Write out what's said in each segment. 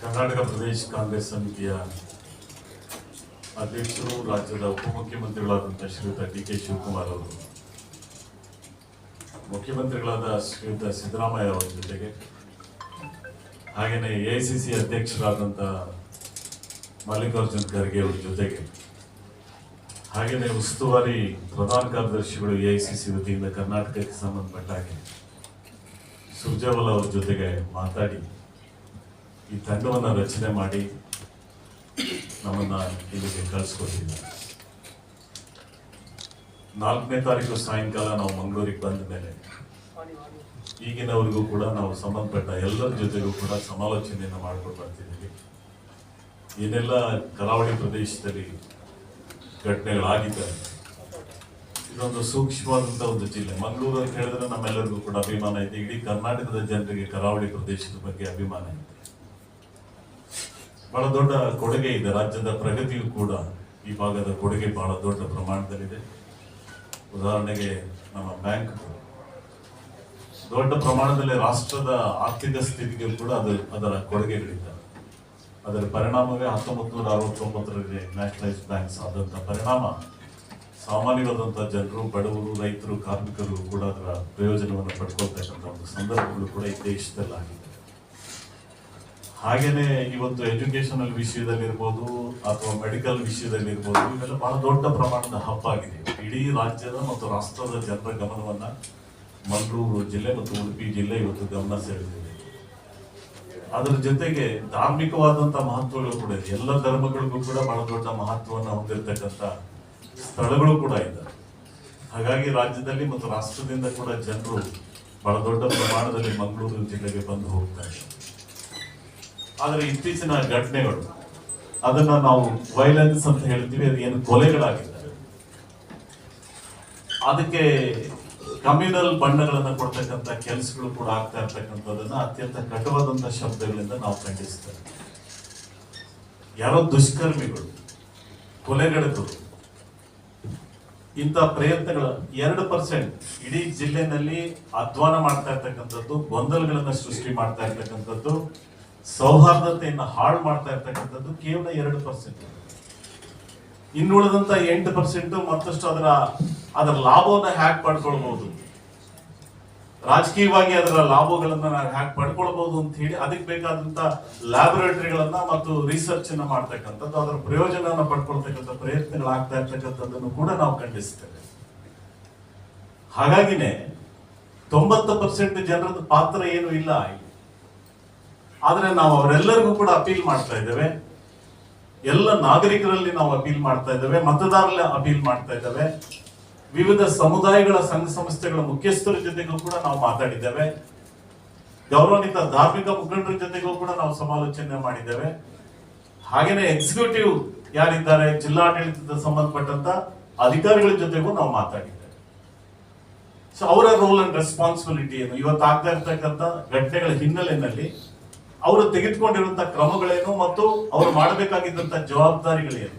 ಕರ್ನಾಟಕ ಪ್ರದೇಶ ಕಾಂಗ್ರೆಸ್ ಸಮಿತಿಯ ಅಧ್ಯಕ್ಷರು, ರಾಜ್ಯದ ಉಪಮುಖ್ಯಮಂತ್ರಿಗಳಾದಂಥ ಶ್ರೀಯುತ ಡಿ ಕೆ ಶಿವಕುಮಾರ್ ಅವರು, ಮುಖ್ಯಮಂತ್ರಿಗಳಾದ ಶ್ರೀಯುತ ಸಿದ್ದರಾಮಯ್ಯ ಅವರ ಜೊತೆಗೆ ಹಾಗೆಯೇ ಎ ಐ ಸಿ ಸಿ ಅಧ್ಯಕ್ಷರಾದಂಥ ಮಲ್ಲಿಕಾರ್ಜುನ್ ಖರ್ಗೆ ಅವರ ಜೊತೆಗೆ ಹಾಗೆಯೇ ಉಸ್ತುವಾರಿ ಪ್ರಧಾನ ಕಾರ್ಯದರ್ಶಿಗಳು ಎ ಐ ಸಿ ಸಿ ವತಿಯಿಂದ ಕರ್ನಾಟಕಕ್ಕೆ ಸಂಬಂಧಪಟ್ಟ ಹಾಗೆ ಸುರ್ಜೇವಾಲ ಅವ್ರ ಜೊತೆಗೆ ಮಾತಾಡಿ ಈ ತಂಡವನ್ನು ರಚನೆ ಮಾಡಿ ನಮ್ಮನ್ನ ಇಲ್ಲಿಗೆ ಕಳಿಸ್ಕೊಟ್ಟಿದ್ದಾರೆ. ನಾಲ್ಕನೇ ತಾರೀಕು ಸಾಯಂಕಾಲ ನಾವು ಮಂಗಳೂರಿಗೆ ಬಂದ ಮೇಲೆ ಈಗಿನವರೆಗೂ ಕೂಡ ನಾವು ಸಂಬಂಧಪಟ್ಟ ಎಲ್ಲರ ಜೊತೆಗೂ ಕೂಡ ಸಮಾಲೋಚನೆಯನ್ನು ಮಾಡ್ಕೊಂಡು ಬರ್ತಿದ್ದೀವಿ. ಏನೆಲ್ಲ ಕರಾವಳಿ ಪ್ರದೇಶದಲ್ಲಿ ಘಟನೆಗಳಾಗಿದ್ದಾರೆ ಇದೊಂದು ಸೂಕ್ಷ್ಮವಾದಂತ ಒಂದು ಜಿಲ್ಲೆ. ಮಂಗಳೂರು ಅಂತ ಹೇಳಿದ್ರೆ ನಮ್ಮೆಲ್ಲರಿಗೂ ಕೂಡ ಅಭಿಮಾನ ಇದೆ. ಇಡೀ ಕರ್ನಾಟಕದ ಜನರಿಗೆ ಕರಾವಳಿ ಪ್ರದೇಶದ ಬಗ್ಗೆ ಅಭಿಮಾನ ಇದೆ. ಬಹಳ ದೊಡ್ಡ ಕೊಡುಗೆ ಇದೆ. ರಾಜ್ಯದ ಪ್ರಗತಿಯೂ ಕೂಡ ಈ ಭಾಗದ ಕೊಡುಗೆ ಬಹಳ ದೊಡ್ಡ ಪ್ರಮಾಣದಲ್ಲಿದೆ. ಉದಾಹರಣೆಗೆ ನಮ್ಮ ಬ್ಯಾಂಕ್ ದೊಡ್ಡ ಪ್ರಮಾಣದಲ್ಲಿ ರಾಷ್ಟ್ರದ ಆರ್ಥಿಕ ಸ್ಥಿತಿಗೆ ಕೂಡ ಅದು ಅದರ ಕೊಡುಗೆಗಳಿದ್ದ ಅದರ ಪರಿಣಾಮವೇ ಹತ್ತೊಂಬತ್ತು ನೂರ ಅರವತ್ತೊಂಬತ್ತರಲ್ಲಿ ನ್ಯಾಷನಲೈಸ್ ಬ್ಯಾಂಕ್ಸ್ ಆದಂಥ ಪರಿಣಾಮ. ಸಾಮಾನ್ಯವಾದಂಥ ಜನರು, ಬಡವರು, ರೈತರು, ಕಾರ್ಮಿಕರು ಕೂಡ ಅದರ ಪ್ರಯೋಜನವನ್ನು ಪಡ್ಕೊಳ್ತಕ್ಕಂಥ ಒಂದು ಸಂದರ್ಭಗಳು ಕೂಡ ಈ ದೇಶದಲ್ಲಿ ಆಗಿದೆ ಹಾಗೇನೆ ಇವತ್ತು ಎಜುಕೇಶನಲ್ ವಿಷಯದಲ್ಲಿರ್ಬೋದು ಅಥವಾ ಮೆಡಿಕಲ್ ವಿಷಯದಲ್ಲಿರ್ಬೋದು ಇವೆಲ್ಲ ಬಹಳ ದೊಡ್ಡ ಪ್ರಮಾಣದ ಹಬ್ಬ ಆಗಿದೆ ಇಡೀ ರಾಜ್ಯದ ಮತ್ತು ರಾಷ್ಟ್ರದ ಜನರ ಗಮನವನ್ನ ಮಂಗಳೂರು ಜಿಲ್ಲೆ ಮತ್ತು ಉಡುಪಿ ಜಿಲ್ಲೆ ಇವತ್ತು ಗಮನ ಸೆಳೆದಿದೆ. ಅದರ ಜೊತೆಗೆ ಧಾರ್ಮಿಕವಾದಂತ ಮಹತ್ವಗಳು ಕೂಡ ಇದೆ. ಎಲ್ಲ ಧರ್ಮಗಳಿಗೂ ಕೂಡ ಬಹಳ ದೊಡ್ಡ ಮಹತ್ವವನ್ನು ಹೊಂದಿರತಕ್ಕಂಥ ಸ್ಥಳಗಳು ಕೂಡ ಇದ್ದಾವೆ ಹಾಗಾಗಿ ರಾಜ್ಯದಲ್ಲಿ ಮತ್ತು ರಾಷ್ಟ್ರದಿಂದ ಕೂಡ ಜನರು ಬಹಳ ದೊಡ್ಡ ಪ್ರಮಾಣದಲ್ಲಿ ಮಂಗಳೂರು ಜಿಲ್ಲೆಗೆ ಬಂದು ಹೋಗ್ತಾರೆ. ಆದರೆ ಇತ್ತೀಚಿನ ಘಟನೆಗಳು, ಅದನ್ನ ನಾವು ವೈಲೆನ್ಸ್ ಅಂತ ಹೇಳ್ತೀವಿ, ಅದು ಏನು ಕೊಲೆಗಳಾಗಿದೆ ಅದಕ್ಕೆ ಕಮ್ಯುನಲ್ ಬಣ್ಣಗಳನ್ನ ಕೊಡ್ತಕ್ಕಂಥ ಕೆಲಸಗಳು ಕೂಡ ಆಗ್ತಾ ಇರ್ತಕ್ಕಂಥದನ್ನ ಅತ್ಯಂತ ಕಟುವಾದಂತ ಶಬ್ದಗಳಿಂದ ನಾವು ಖಂಡಿಸ್ತೇವೆ. ಯಾರೋ ದುಷ್ಕರ್ಮಿಗಳು ಕೊಲೆಗಳದ್ದು ಇಂಥ ಪ್ರಯತ್ನಗಳು ಎರಡು ಪರ್ಸೆಂಟ್ ಇಡೀ ಜಿಲ್ಲೆನಲ್ಲಿ ಅಧ್ವಾನ ಮಾಡ್ತಾ ಇರ್ತಕ್ಕಂಥದ್ದು, ಗೊಂದಲಗಳನ್ನ ಸೃಷ್ಟಿ ಮಾಡ್ತಾ ಇರ್ತಕ್ಕಂಥದ್ದು ಸೌಹಾರ್ದತೆಯನ್ನ ಹಾಳು ಮಾಡ್ತಾ ಇರ್ತಕ್ಕಂಥದ್ದು ಕೇವಲ ಎರಡು ಪರ್ಸೆಂಟ್. ಇನ್ನುಳಿದಂತ ಎಂಟು ಪರ್ಸೆಂಟ್ ಮತ್ತಷ್ಟು ಅದರ ಅದರ ಲಾಭವನ್ನ ಹ್ಯಾಕ್ ಪಡ್ಕೊಳ್ಬಹುದು ರಾಜಕೀಯವಾಗಿ ಅದರ ಲಾಭಗಳನ್ನ ನಾವು ಹ್ಯಾಕ್ ಪಡ್ಕೊಳ್ಬಹುದು ಅಂತ ಹೇಳಿ ಅದಕ್ಕೆ ಬೇಕಾದಂತ ಲ್ಯಾಬೊರೇಟರಿಗಳನ್ನ ಮತ್ತು ರಿಸರ್ಚ್ ಅನ್ನ ಮಾಡ್ತಕ್ಕಂಥದ್ದು, ಅದರ ಪ್ರಯೋಜನವನ್ನ ಪಡ್ಕೊಳ್ತಕ್ಕಂಥ ಪ್ರಯತ್ನಗಳಾಗ್ತಾ ಇರ್ತಕ್ಕಂಥದ್ದನ್ನು ಕೂಡ ನಾವು ಖಂಡಿಸ್ತೇವೆ. ಹಾಗಾಗಿನೇ ತೊಂಬತ್ತು ಪರ್ಸೆಂಟ್ ಜನರದ ಪಾತ್ರ ಏನು ಇಲ್ಲಿ. ಆದ್ರೆ ನಾವು ಅವರೆಲ್ಲರಿಗೂ ಕೂಡ ಅಪೀಲ್ ಮಾಡ್ತಾ ಇದ್ದೇವೆ. ಎಲ್ಲ ನಾಗರಿಕರಲ್ಲಿ ನಾವು ಅಪೀಲ್ ಮಾಡ್ತಾ ಇದ್ದೇವೆ, ಮತದಾರರಲ್ಲಿ ಅಪೀಲ್ ಮಾಡ್ತಾ ಇದ್ದೇವೆ. ವಿವಿಧ ಸಮುದಾಯಗಳ ಸಂಘ ಸಂಸ್ಥೆಗಳ ಮುಖ್ಯಸ್ಥರ ಜೊತೆಗೂ ಕೂಡ ನಾವು ಮಾತಾಡಿದ್ದೇವೆ. ಗೌರವಾನ್ವಿತ ಧಾರ್ಮಿಕ ಮುಖಂಡರ ಜೊತೆಗೂ ಕೂಡ ನಾವು ಸಮಾಲೋಚನೆ ಮಾಡಿದ್ದೇವೆ. ಹಾಗೇನೆ ಎಕ್ಸಿಕ್ಯೂಟಿವ್ ಯಾರಿದ್ದಾರೆ, ಜಿಲ್ಲಾಡಳಿತದ ಸಂಬಂಧಪಟ್ಟಂತ ಅಧಿಕಾರಿಗಳ ಜೊತೆಗೂ ನಾವು ಮಾತಾಡಿದ್ದೇವೆ. ಸೊ ಅವರ ರೋಲ್ ಅಂಡ್ ರೆಸ್ಪಾನ್ಸಿಬಿಲಿಟಿ ಏನು? ಇವತ್ತು ಆಗ್ತಾ ಇರ್ತಕ್ಕಂಥ ಘಟನೆಗಳ ಹಿನ್ನೆಲೆಯಲ್ಲಿ ಅವರು ತೆಗೆದುಕೊಂಡಿರುವಂತಹ ಕ್ರಮಗಳೇನು ಮತ್ತು ಅವರು ಮಾಡಬೇಕಾಗಿದ್ದಂತ ಜವಾಬ್ದಾರಿಗಳೇನು?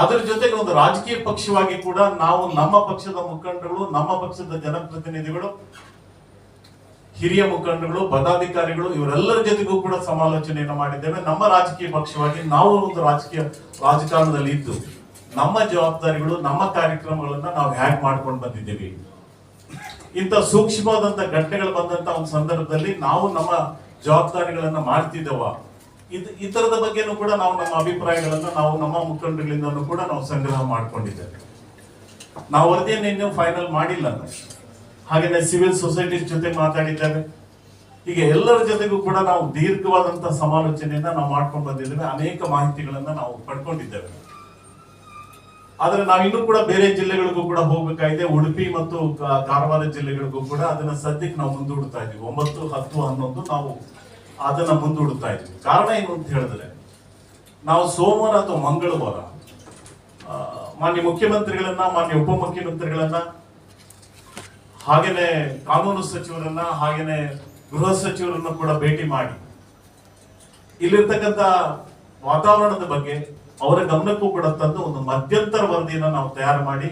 ಅದರ ಜೊತೆಗೆ ಒಂದು ರಾಜಕೀಯ ಪಕ್ಷವಾಗಿ ಕೂಡ ನಾವು ನಮ್ಮ ಪಕ್ಷದ ಮುಖಂಡರು ನಮ್ಮ ಪಕ್ಷದ ಜನಪ್ರತಿನಿಧಿಗಳು, ಹಿರಿಯ ಮುಖಂಡಗಳು ಪದಾಧಿಕಾರಿಗಳು, ಇವರೆಲ್ಲರ ಜೊತೆಗೂ ಕೂಡ ಸಮಾಲೋಚನೆಯನ್ನು ಮಾಡಿದ್ದೇವೆ. ನಮ್ಮ ರಾಜಕೀಯ ಪಕ್ಷವಾಗಿ ನಾವು ಒಂದು ರಾಜಕೀಯ ರಾಜಕಾರಣದಲ್ಲಿ ಇದ್ದು, ನಮ್ಮ ಜವಾಬ್ದಾರಿಗಳು, ನಮ್ಮ ಕಾರ್ಯಕ್ರಮಗಳನ್ನ ನಾವು ಹ್ಯಾಕ್ ಮಾಡ್ಕೊಂಡು ಬಂದಿದ್ದೀವಿ. ಇಂಥ ಸೂಕ್ಷ್ಮವಾದಂತ ಘಟನೆಗಳು ಬಂದಂತ ಒಂದು ಸಂದರ್ಭದಲ್ಲಿ ನಾವು ನಮ್ಮ ಜವಾಬ್ದಾರಿಗಳನ್ನ ಮಾಡ್ತಿದ್ದವ. ಇದು, ಈ ತರದ ಬಗ್ಗೆನೂ ಕೂಡ ನಾವು ನಮ್ಮ ಅಭಿಪ್ರಾಯಗಳನ್ನು ನಾವು ನಮ್ಮ ಮುಖಂಡಗಳಿಂದನೂ ಕೂಡ ನಾವು ಸಂಗ್ರಹ ಮಾಡ್ಕೊಂಡಿದ್ದೇವೆ. ನಾವು ವರದಿಯನ್ನು ಇನ್ನೂ ಫೈನಲ್ ಮಾಡಿಲ್ಲ ಹಾಗೆಯೇ ಸಿವಿಲ್ ಸೊಸೈಟಿ ಜೊತೆ ಮಾತಾಡಿದ್ದೇವೆ. ಹೀಗೆ ಎಲ್ಲರ ಜೊತೆಗೂ ಕೂಡ ನಾವು ದೀರ್ಘವಾದಂತಹ ಸಮಾಲೋಚನೆಯನ್ನ ನಾವು ಮಾಡ್ಕೊಂಡು ಬಂದಿದ್ದೇವೆ. ಅನೇಕ ಮಾಹಿತಿಗಳನ್ನ ನಾವು ಪಡ್ಕೊಂಡಿದ್ದೇವೆ. ಆದ್ರೆ ನಾವು ಇನ್ನೂ ಕೂಡ ಬೇರೆ ಜಿಲ್ಲೆಗಳಿಗೂ ಕೂಡ ಹೋಗ್ಬೇಕಾಗಿದೆ. ಉಡುಪಿ ಮತ್ತು ಕಾರವಾರ ಜಿಲ್ಲೆಗಳಿಗೂ ಕೂಡ ಅದನ್ನ ಸದ್ಯಕ್ಕೆ ನಾವು ಮುಂದೂಡ್ತಾ ಇದೀವಿ ಒಂಬತ್ತು, ಹತ್ತು, ಹನ್ನೊಂದು ನಾವು ಅದನ್ನ ಮುಂದೂಡ್ತಾ ಇದೀವಿ ಕಾರಣ ಏನು ಅಂತ ಹೇಳಿದ್ರೆ, ನಾವು ಸೋಮವಾರ ಅಥವಾ ಮಂಗಳವಾರ ಮಾನ್ಯ ಮುಖ್ಯಮಂತ್ರಿಗಳನ್ನ, ಮಾನ್ಯ ಉಪಮುಖ್ಯಮಂತ್ರಿಗಳನ್ನ, ಹಾಗೇನೆ ಕಾನೂನು ಸಚಿವರನ್ನ, ಹಾಗೇನೆ ಗೃಹ ಸಚಿವರನ್ನ ಕೂಡ ಭೇಟಿ ಮಾಡಿ ಇಲ್ಲಿರ್ತಕ್ಕಂಥ ವಾತಾವರಣದ ಬಗ್ಗೆ ಅವರ ಗಮನಕ್ಕೂ ಕೂಡ ತಂದು ಒಂದು ಮಧ್ಯಂತರ ವರದಿಯನ್ನು ನಾವು ತಯಾರು ಮಾಡಿ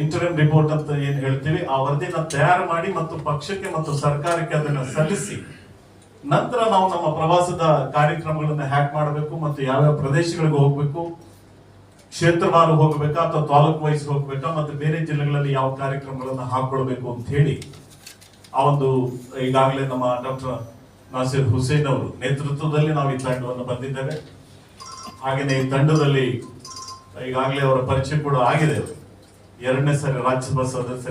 ಇಂಟರ್ಮ್ ರಿಪೋರ್ಟ್ ಅಂತ ಏನ್ ಹೇಳ್ತೀವಿ, ಆ ವರದಿನ ತಯಾರು ಮಾಡಿ ಮತ್ತು ಪಕ್ಷಕ್ಕೆ ಮತ್ತು ಸರ್ಕಾರಕ್ಕೆ ಅದನ್ನ ಸಲ್ಲಿಸಿ ನಂತರ ನಾವು ನಮ್ಮ ಪ್ರವಾಸದ ಕಾರ್ಯಕ್ರಮಗಳನ್ನ ಹ್ಯಾಕ್ ಮಾಡಬೇಕು ಮತ್ತು ಯಾವ್ಯಾವ ಪ್ರದೇಶಗಳಿಗೆ ಹೋಗ್ಬೇಕು, ಕ್ಷೇತ್ರವಾರು ಹೋಗ್ಬೇಕಾ ಅಥವಾ ತಾಲೂಕು ವೈಸ್ ಹೋಗ್ಬೇಕಾ ಮತ್ತು ಬೇರೆ ಜಿಲ್ಲೆಗಳಲ್ಲಿ ಯಾವ ಕಾರ್ಯಕ್ರಮಗಳನ್ನ ಹಾಕೊಳ್ಬೇಕು ಅಂತ ಹೇಳಿ ಆ ಒಂದು ಈಗಾಗಲೇ ನಮ್ಮ ಡಾಕ್ಟರ್ ನಾಸಿರ್ ಹುಸೇನ್ ಅವರು ನೇತೃತ್ವದಲ್ಲಿ ನಾವು ಈ ತಂಡವನ್ನು ಬಂದಿದ್ದೇವೆ. ಹಾಗೆಯೇ ಈ ತಂಡದಲ್ಲಿ ಈಗಾಗಲೇ ಅವರ ಪರಿಚಯ ಕೂಡ ಆಗಿದೆ. ಎರಡನೇ ಸಾರಿ ರಾಜ್ಯಸಭಾ ಸದಸ್ಯ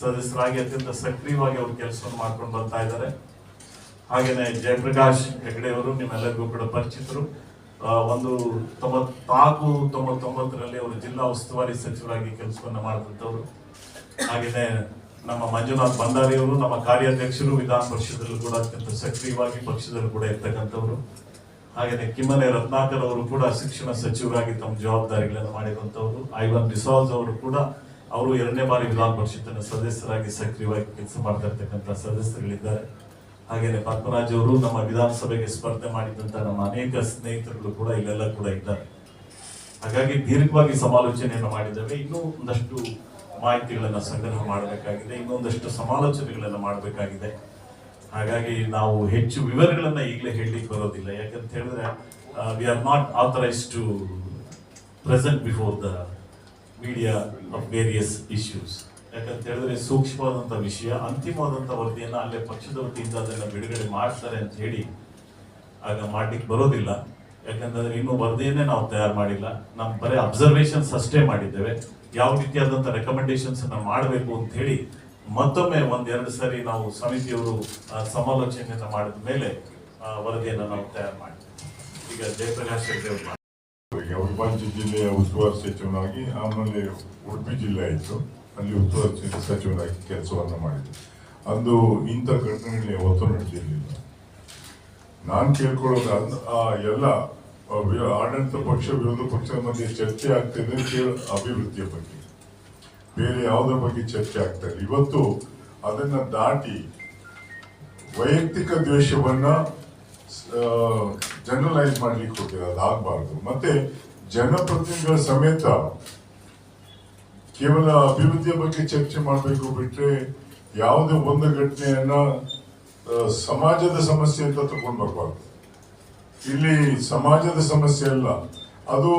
ಸದಸ್ಯರಾಗಿ ಅತ್ಯಂತ ಸಕ್ರಿಯವಾಗಿ ಅವರು ಕೆಲಸವನ್ನು ಮಾಡ್ಕೊಂಡು ಬರ್ತಾ ಇದ್ದಾರೆ. ಹಾಗೇನೆ ಜಯಪ್ರಕಾಶ್ ಹೆಗಡೆ ಅವರು ನಿಮ್ಮೆಲ್ಲರಿಗೂ ಕೂಡ ಪರಿಚಿತರು. ಒಂದು ತೊಂಬತ್ನಾಲ್ಕು, ತೊಂಬತ್ತೊಂಬತ್ತರಲ್ಲಿ ಅವರು ಜಿಲ್ಲಾ ಉಸ್ತುವಾರಿ ಸಚಿವರಾಗಿ ಕೆಲಸವನ್ನು ಮಾಡುತ್ತಿದ್ದವರು ಹಾಗೆಯೇ ನಮ್ಮ ಮಂಜುನಾಥ್ ಭಂಡಾರಿಯವರು ನಮ್ಮ ಕಾರ್ಯಾಧ್ಯಕ್ಷರು ವಿಧಾನ ಪರಿಷತ್ತಲ್ಲೂ ಕೂಡ ಅತ್ಯಂತ ಸಕ್ರಿಯವಾಗಿ ಪಕ್ಷದಲ್ಲೂ ಕೂಡ ಇರ್ತಕ್ಕಂಥವ್ರು. ಹಾಗೇನೆ ಕಿಮ್ಮನೆ ರತ್ನಾಕರ್ ಅವರು ಕೂಡ ಶಿಕ್ಷಣ ಸಚಿವರಾಗಿ ತಮ್ಮ ಜವಾಬ್ದಾರಿಗಳನ್ನು ಮಾಡಿರುವಂತವರು. ಐವನ್ ಡಿಸಾಲ್ಸ್ ಅವರು ಕೂಡ ಅವರು ಎರಡನೇ ಬಾರಿ ವಿಧಾನ ಪರಿಷತ್ತಿನ ಸದಸ್ಯರಾಗಿ ಸಕ್ರಿಯವಾಗಿ ಕೆಲಸ ಮಾಡ್ತಾ ಇರ್ತಕ್ಕಂಥ ಸದಸ್ಯರುಗಳಿದ್ದಾರೆ. ಹಾಗೆಯೇ ಪದ್ಮರಾಜ್ ಅವರು ನಮ್ಮ ವಿಧಾನಸಭೆಗೆ ಸ್ಪರ್ಧೆ ಮಾಡಿದಂತ ನಮ್ಮ ಅನೇಕ ಸ್ನೇಹಿತರುಗಳು ಕೂಡ ಇಲ್ಲೆಲ್ಲ ಕೂಡ ಇದ್ದಾರೆ. ಹಾಗಾಗಿ ದೀರ್ಘವಾಗಿ ಸಮಾಲೋಚನೆಯನ್ನು ಮಾಡಿದ್ದೇವೆ. ಇನ್ನೂ ಒಂದಷ್ಟು ಮಾಹಿತಿಗಳನ್ನು ಸಂಗ್ರಹ ಮಾಡಬೇಕಾಗಿದೆ. ಇನ್ನೊಂದಷ್ಟು ಸಮಾಲೋಚನೆಗಳನ್ನು ಮಾಡಬೇಕಾಗಿದೆ. ಹಾಗಾಗಿ ನಾವು ಹೆಚ್ಚು ವಿವರಗಳನ್ನು ಈಗಲೇ ಹೇಳಲಿಕ್ಕೆ ಬರೋದಿಲ್ಲ. ಯಾಕಂತ ಹೇಳಿದ್ರೆ we are not authorise to present before the media of various issues ಯಾಕಂತ ಹೇಳಿದ್ರೆ, ಸೂಕ್ಷ್ಮವಾದಂತ ವಿಷಯ ಅಂತಿಮವಾದಂಥ ವರದಿಯನ್ನ ಅಲ್ಲೇ ಪಕ್ಷದ ವತಿಯಿಂದ ಅದನ್ನ ಬಿಡುಗಡೆ ಮಾಡ್ತಾರೆ ಅಂತ ಹೇಳಿ ಆಗ ಮಾಡ್ಲಿಕ್ಕೆ ಬರೋದಿಲ್ಲ. ಯಾಕಂತಂದ್ರೆ ಇನ್ನು ವರದಿಯನ್ನೇ ನಾವು ತಯಾರು ಮಾಡಿಲ್ಲ. ನಮ್ಮ ಬರೀ ಅಬ್ಸರ್ವೇಷನ್ಸ್ ಅಷ್ಟೇ ಮಾಡಿದ್ದೇವೆ. ಯಾವ ರೀತಿಯಾದಂತ ರೆಕಮೆಂಡೇಶನ್ಸ್ ಅನ್ನ ಮಾಡಬೇಕು ಅಂತ ಹೇಳಿ ಮತ್ತೊಮ್ಮೆ ಒಂದೆರಡು ಸಾರಿ ನಾವು ಸಮಿತಿಯವರು ಸಮಾಲೋಚನೆ ಮಾಡಿದ ಮೇಲೆ ವರದಿಯನ್ನು ನಾವು ತಯಾರು ಮಾಡಿದ್ದೇವೆ ಈಗ ಜಯಪ್ರಕಾಶ್ ರೆಡ್ಡಿ ಅವರು ಅವಿಭಾಜ್ಯ ಜಿಲ್ಲೆಯ ಉಸ್ತುವಾರಿ ಸಚಿವನಾಗಿ, ಆಮೇಲೆ ಉಡುಪಿ ಜಿಲ್ಲೆ ಆಯಿತು. ಅಲ್ಲಿ ಉಸ್ತುವಾರಿ ಸಚಿವನಾಗಿ ಕೆಲಸವನ್ನು ಮಾಡಿದೆ ಅಂದು ಇಂಥ ಘಟನೆಗಳು ಯಾವತ್ತೂ ನಡೆದಿರಲಿಲ್ಲ. ನಾನು ಕೇಳ್ಕೊಳ್ಳೋದು ಆ, ಎಲ್ಲ ಆಡಳಿತ ಪಕ್ಷ, ವಿರೋಧ ಪಕ್ಷದ ಮಧ್ಯೆ ಚರ್ಚೆ ಆಗ್ತಿದೆ ಅಭಿವೃದ್ಧಿಯ ಬಗ್ಗೆ. ಬೇರೆ ಯಾವುದ್ರ ಬಗ್ಗೆ ಚರ್ಚೆ ಆಗ್ತಾ ಇಲ್ಲ. ಇವತ್ತು ಅದನ್ನ ದಾಟಿ ವೈಯಕ್ತಿಕ ದ್ವೇಷವನ್ನ ಜನರಲೈಸ್ ಮಾಡ್ಲಿಕ್ಕೆ ಹೋಗ್ತಿಲ್ಲ ಅದಾಗಬಾರ್ದು ಮತ್ತೆ ಜನಪ್ರತಿನಿಧಿಗಳ ಸಮೇತ ಕೇವಲ ಅಭಿವೃದ್ಧಿಯ ಬಗ್ಗೆ ಚರ್ಚೆ ಮಾಡಬೇಕು ಬಿಟ್ರೆ ಯಾವುದೇ ಒಂದು ಘಟನೆಯನ್ನ ಸಮಾಜದ ಸಮಸ್ಯೆ ಅಂತ ತಗೊಂಡು ಬರಬಾರ್ದು. ಇಲ್ಲಿ ಸಮಾಜದ ಸಮಸ್ಯೆ ಅಲ್ಲ. ಅದು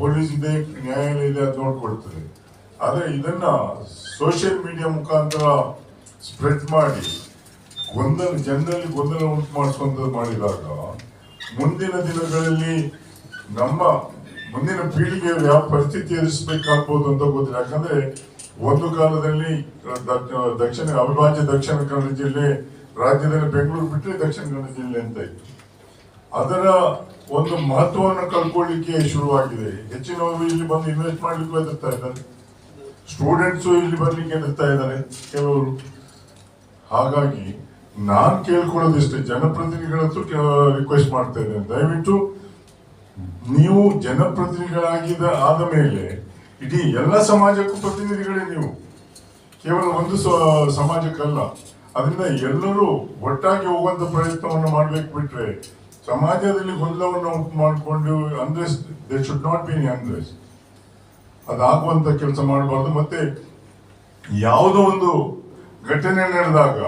ಪೊಲೀಸ್ ಇದೆ, ನ್ಯಾಯಾಲಯ ಇದೆ, ಅದು ನೋಡ್ಕೊಳ್ತದೆ. ಆದ್ರೆ ಇದನ್ನ ಸೋಷಿಯಲ್ ಮೀಡಿಯಾ ಮುಖಾಂತರ ಸ್ಪ್ರೆಡ್ ಮಾಡಿ, ಗೊಂದಲ, ಜನರಲ್ಲಿ ಗೊಂದಲ ಉಂಟು ಮಾಡಿಸುವಂಥದ್ದು ಮಾಡಿದಾಗ, ಮುಂದಿನ ದಿನಗಳಲ್ಲಿ ನಮ್ಮ ಮುಂದಿನ ಪೀಳಿಗೆ ಯಾವ ಪರಿಸ್ಥಿತಿ ಎದುರಿಸಬೇಕಾಗ್ಬೋದು ಅಂತ ಗೊತ್ತಿಲ್ಲ. ಯಾಕಂದ್ರೆ ಒಂದು ಕಾಲದಲ್ಲಿ ದಕ್ಷಿಣ, ಅವಿಭಾಜ್ಯ ದಕ್ಷಿಣ ಕನ್ನಡ ಜಿಲ್ಲೆ, ರಾಜ್ಯದಲ್ಲಿ ಬೆಂಗಳೂರು ಬಿಟ್ಟರೆ ದಕ್ಷಿಣ ಕನ್ನಡ ಜಿಲ್ಲೆ ಅಂತ ಇತ್ತು. ಅದರ ಒಂದು ಮಹತ್ವವನ್ನು ಕಳ್ಕೊಳ್ಳಿಕ್ಕೆ ಶುರುವಾಗಿದೆ. ಹೆಚ್ಚಿನವರು ಇಲ್ಲಿ ಬಂದು ಇನ್ವೆಸ್ಟ್ ಮಾಡ್ಲಿಕ್ಕೆ ಹೆದರ್ತಾ ಇದ್ದಾರೆ ಸ್ಟೂಡೆಂಟ್ಸು ಇಲ್ಲಿ ಬರ್ಲಿಕ್ಕೆ ಹೆದರ್ತಾ ಇದ್ದಾರೆ, ಕೆಲವರು. ಹಾಗಾಗಿ ನಾನು ಕೇಳ್ಕೊಳ್ಳೋದಿಷ್ಟೇ, ಜನಪ್ರತಿನಿಧಿಗಳ ಹತ್ರ ರಿಕ್ವೆಸ್ಟ್ ಮಾಡ್ತಾ ದಯವಿಟ್ಟು ನೀವು ಜನಪ್ರತಿನಿಧಿಗಳಾಗಿದ ಆದ ಮೇಲೆ ಇಡೀ ಎಲ್ಲ ಸಮಾಜಕ್ಕೂ ಪ್ರತಿನಿಧಿಗಳೇ ನೀವು. ಕೇವಲ ಒಂದು ಸಮಾಜಕ್ಕಲ್ಲ. ಅದರಿಂದ ಎಲ್ಲರೂ ಒಟ್ಟಾಗಿ ಹೋಗುವಂತ ಪ್ರಯತ್ನವನ್ನು ಮಾಡಬೇಕು ಬಿಟ್ರೆ ಸಮಾಜದಲ್ಲಿ ಗೊಂದಲವನ್ನು ಉಂಟು ಮಾಡಿಕೊಂಡು ಅಂದ್ರೆ they should not be unrest ಅದಾಗುವಂತ ಕೆಲಸ ಮಾಡಬಾರ್ದು. ಮತ್ತೆ ಯಾವುದೋ ಒಂದು ಘಟನೆ ನಡೆದಾಗ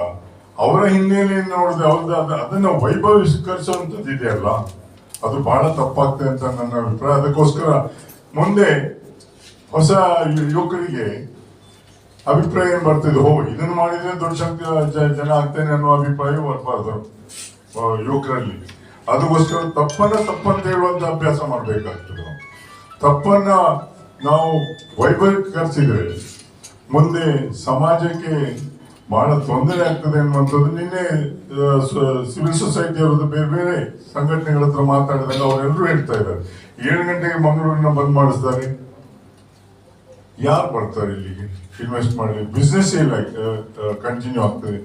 ಅವರ ಹಿನ್ನೆಲೆಯನ್ನು ನೋಡಿದ್ರೆ ಅವ್ರದ್ದು ಅದನ್ನ ವೈಭವೀಕರಿಸುವಂಥದ್ದು ಇದೆಯಲ್ಲ ಅದು ಬಹಳ ತಪ್ಪಾಗ್ತದೆ ಅಂತ ನನ್ನ ಅಭಿಪ್ರಾಯ. ಅದಕ್ಕೋಸ್ಕರ ಮುಂದೆ ಹೊಸ ಯುವಕರಿಗೆ ಅಭಿಪ್ರಾಯ ಏನ್ ಬರ್ತದೆ? ಹೋ, ಇದನ್ನು ಮಾಡಿದ್ರೆ ದೊಡ್ಡ ಶಕ್ತಿ ಜನ ಆಗ್ತೇನೆ ಅನ್ನೋ ಅಭಿಪ್ರಾಯ ಬರಬಾರ್ದು ಯುವಕರಲ್ಲಿ. ಅದಕ್ಕೋಸ್ಕರ ತಪ್ಪನ್ನ ತಪ್ಪಂತ ಹೇಳುವಂತ ಅಭ್ಯಾಸ ಮಾಡ್ಬೇಕಾಗ್ತದೆ. ತಪ್ಪನ್ನ ನಾವು ವೈಭವೀಕರಿಸಿದ್ರೆ ಮುಂದೆ ಸಮಾಜಕ್ಕೆ ಬಹಳ ತೊಂದರೆ ಆಗ್ತದೆ ಅನ್ನುವಂಥದ್ದು ನಿನ್ನೆ ಸಿವಿಲ್ ಸೊಸೈಟಿ ಅವರದ್ದು ಬೇರೆ ಬೇರೆ ಸಂಘಟನೆಗಳ ಹತ್ರ ಮಾತಾಡಿದಾಗ ಅವರೆಲ್ಲರೂ ಹೇಳ್ತಾ ಇದ್ದಾರೆ. ಏಳು ಗಂಟೆಗೆ ಮಂಗಳೂರಿನ ಬಂದ್ ಮಾಡಿಸ್ತಾರೆ. ಯಾರು ಬರ್ತಾರೆ ಇಲ್ಲಿಗೆ? ಇನ್ವೆಸ್ಟ್ ಮಾಡಲಿ ಬಿಸ್ನೆಸ್ ಇಲ್ಲ ಕಂಟಿನ್ಯೂ ಆಗ್ತದೆ.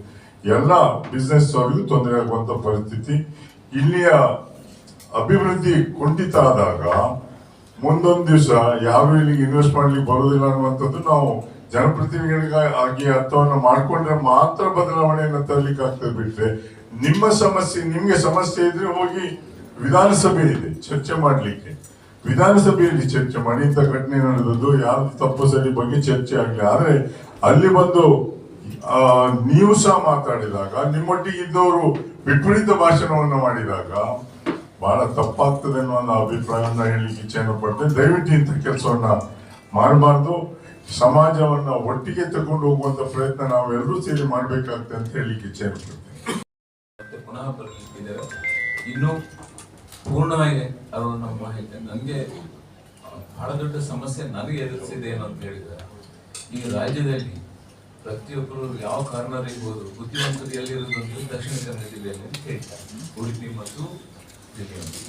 ಎಲ್ಲ ಬಿಸ್ನೆಸ್ ಅವರಿಗೂ ತೊಂದರೆ ಆಗುವಂಥ ಪರಿಸ್ಥಿತಿ. ಇಲ್ಲಿಯ ಅಭಿವೃದ್ಧಿ ಕುಂಠಿತ ಆದಾಗ ಮುಂದೊಂದು ದಿವಸ ಯಾವ ಇಲ್ಲಿ ಇನ್ವೆಸ್ಟ್ ಮಾಡ್ಲಿಕ್ಕೆ ಬರೋದಿಲ್ಲ ಅನ್ನುವಂಥದ್ದು ನಾವು ಜನಪ್ರತಿನಿಧಿಗಳಿಗಾಗಿ ಅರ್ಥವನ್ನು ಮಾಡ್ಕೊಂಡ್ರೆ ಮಾತ್ರ ಬದಲಾವಣೆಯನ್ನು ತರಲಿಕ್ಕೆ ಆಗ್ತದೆ ಬಿಟ್ರೆ ನಿಮ್ಮ ಸಮಸ್ಯೆ ನಿಮ್ಗೆ ಸಮಸ್ಯೆ ಇದ್ರೆ ಹೋಗಿ ವಿಧಾನಸಭೆ ಇದೆ ಚರ್ಚೆ ಮಾಡಲಿಕ್ಕೆ. ವಿಧಾನಸಭೆಯಲ್ಲಿ ಚರ್ಚೆ ಮಾಡಿ ಇಂಥ ಘಟನೆ ನಡೆದದ್ದು ಯಾರು ತಪ್ಪು ಸರಿ ಬಗ್ಗೆ ಚರ್ಚೆ ಆಗಲಿ. ಆದ್ರೆ ಅಲ್ಲಿ ಬಂದು ಆ, ನೀವು ಸಹ ಮಾತಾಡಿದಾಗ ನಿಮ್ಮೊಟ್ಟಿಗೆ ಇದ್ದವರು ವಿಪರೀತ ಭಾಷಣವನ್ನು ಮಾಡಿದಾಗ ಬಹಳ ತಪ್ಪಾಗ್ತದೆ ಅನ್ನೋ ಒಂದು ಅಭಿಪ್ರಾಯವನ್ನ ಹೇಳಲಿಕ್ಕೆ ಇಚ್ಛೆಯನ್ನು ದಯವಿಟ್ಟು ಇಂಥ ಕೆಲಸವನ್ನ ಮಾಡಬಾರ್ದು. ಸಮಾಜವನ್ನ ಒಟ್ಟಿಗೆ ತಗೊಂಡು ಹೋಗುವಂತ ಪ್ರಯತ್ನ ನಾವೆಲ್ಲರೂ ಸೇರಿ ಮಾಡ್ಬೇಕಾಗ್ತದೆ ಅಂತ ಹೇಳಲಿಕ್ಕೆ ಪಡ್ತೇನೆ ಮತ್ತೆ ಪುನಃ ಬರಲಿಕ್ಕಿದ್ದಾರೆ. ಇನ್ನು ಪೂರ್ಣವಾಗಿ ಅವರು ನಮ್ಮ ಹೇಳಿದೆ ನನಗೆ ಬಹಳ ದೊಡ್ಡ ಸಮಸ್ಯೆ ನನಗೆ ಎದುರಿಸಿದೆ ಅಂತ ಹೇಳಿದ್ದಾರೆ ಈ ರಾಜ್ಯದಲ್ಲಿ ಪ್ರತಿಯೊಬ್ಬರು ಯಾವ ಕಾರಣ ಇರ್ಬೋದು ಬುದ್ಧಿವಂತರು ಎಲ್ಲಿರೋದು ದಕ್ಷಿಣ ಕನ್ನಡ ಜಿಲ್ಲೆಯಲ್ಲಿ ಅಂತ ಹೇಳ್ತಾರೆ. ಉಡುಪಿ ಮತ್ತು